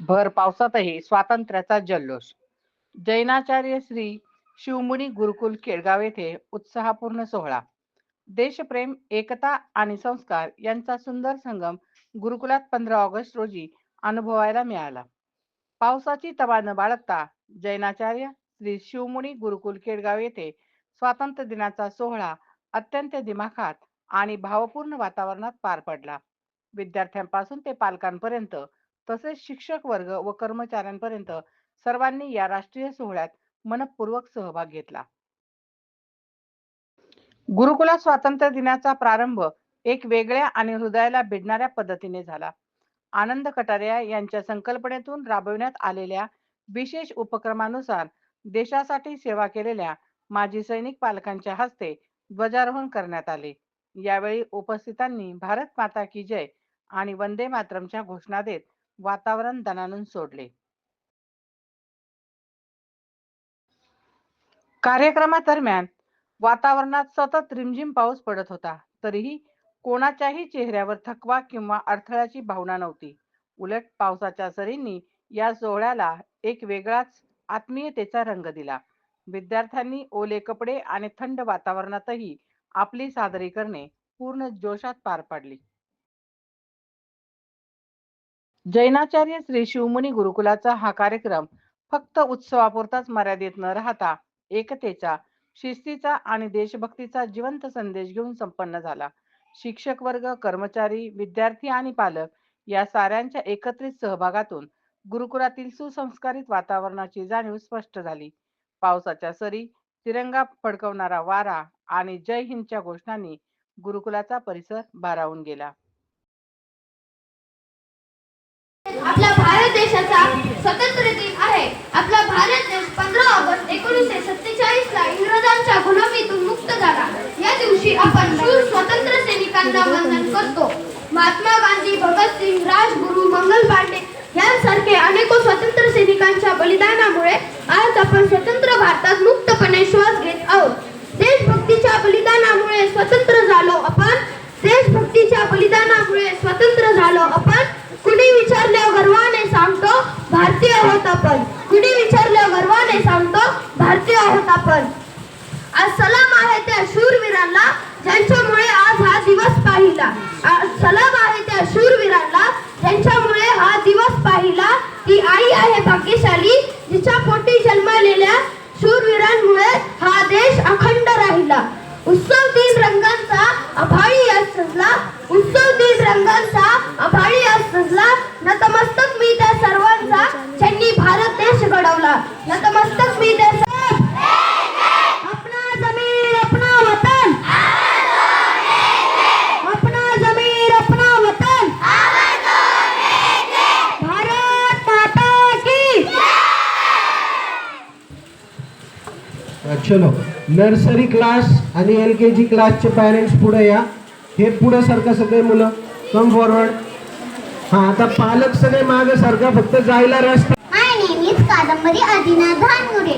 भर पावसातही स्वातंत्र्याचा जल्लोष. जैनाचार्य श्री शिवमुनी गुरुकुल केळगाव येथे उत्साहपूर्ण सोहळा. देशप्रेम एकता आणि संस्कार यांचा सुंदर संगम गुरुकुलात पंधरा ऑगस्ट रोजी अनुभवायला मिळाला. पावसाची तबा न बाळगता जैनाचार्य श्री शिवमुनी गुरुकुल केळगाव येथे स्वातंत्र्य दिनाचा सोहळा अत्यंत दिमाखात आणि भावपूर्ण वातावरणात पार पडला. विद्यार्थ्यांपासून ते पालकांपर्यंत तसेच शिक्षक वर्ग व कर्मचाऱ्यांपर्यंत सर्वांनी या राष्ट्रीय सोहळ्यात मनपूर्वक सहभाग घेतला. गुरुकुला स्वातंत्र्य दिनाचा प्रारंभ एक वेगळ्या आणि हृदयाला भिडणाऱ्या पद्धतीने झाला. आनंद कटारिया यांच्या संकल्पनेतून राबविण्यात आलेल्या विशेष उपक्रमानुसार देशासाठी सेवा केलेल्या माजी सैनिक पालकांच्या हस्ते ध्वजारोहण करण्यात आले. यावेळी उपस्थितांनी भारत माता की जय आणि वंदे मातरमच्या घोषणा देत वातावरण दणानून सोडले. कार्यक्रमादरम्यान वातावरणात सतत रिमझिम पाऊस पडत होता. तरीही कोणाच्याही चेहऱ्यावर थकवा किंवा अडथळ्याची भावना नव्हती. उलट पावसाच्या सरींनी या सोहळ्याला एक वेगळाच आत्मीयतेचा रंग दिला. विद्यार्थ्यांनी ओले कपडे आणि थंड वातावरणातही आपली सादरीकरणे पूर्ण जोशात पार पाडली. जैनाचार्य श्री शिवमुनी गुरुकुलाचा हा कार्यक्रम फक्त उत्सवापुरताच मर्यादित न राहता एकतेचा शिस्तीचा आणि देशभक्तीचा जिवंत संदेश घेऊन संपन्न झाला. शिक्षक वर्ग कर्मचारी विद्यार्थी आणि पालक या साऱ्यांच्या एकत्रित सहभागातून गुरुकुलातील सुसंस्कारित वातावरणाची जाणीव स्पष्ट झाली. पावसाच्या सरी तिरंगा फडकवणारा वारा आणि जय हिंदच्या घोषणांनी गुरुकुलाचा परिसर भारावून गेला. आपला भारत देशाचा स्वतंत्र दिन आहे. आपला भारत देश पंधरा ऑगस्ट एकोणीसशे सत्तेचाळीस ला इंग्रजांच्या गुलामीतून मुक्त झाला. या दिवशी आपण शूर स्वतंत्र सैनिकांना वंदन करतो. महात्मा गांधी भगतसिंग राजगुरू मंगल पांडे यांसारखे अनेको स्वतंत्र सैनिकांच्या बलिदानामुळे आज आपण स्वतंत्र भारत मुक्तपणे श्वास घेत आहोत देशभक्तीच्या बलिदानामुळे स्वतंत्र झालो आपण देशभक्तीच्या बलिदानामुळे स्वतंत्र झालो आपण कुणी विचारल्यावर गर्वाने सांगतो भारतीय आहोत आपण कुणी विचारल्यावर गर्वाने सांगतो भारतीय आहोत आपण. आज सलाम आहे त्या शूरवीरांना ज्यांच्यामुळे आज हा दिवस पाहिला. सलाम आहे त्या शूरवीरांना ज्यांच्यामुळे हा दिवस पाहिला. ती आई आहे भाग्यशाली जिच्या पोटी जन्मलेल्या शूरवीरांमुळे हा देश अखंड राहिला. उत्सव दिन रंगांचा अभाळी असला उत्सव दिन रंगांचा अभाळी असला सजला. चलो. नर्सरी क्लास आणि L K G class parents पुढे या. हे पुढे सारखं सगळे मुलं. कम फॉरवर्ड हा आता पालक सगळे माग सारखा फक्त जायला रस्ता. कादंबरी Adhinath धानगुरे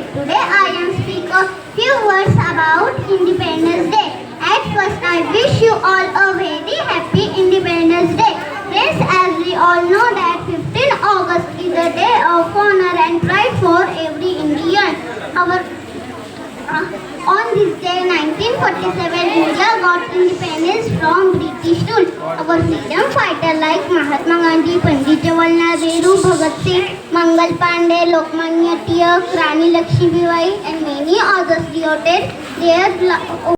1947 India got independence from British rule. Our freedom fighter like Mahatma Gandhi, Pandit Jawaharlal Nehru, Bhagat Singh, Mangal Pandey, Lokmanya Tilak, Rani Lakshmibai and many others devoted their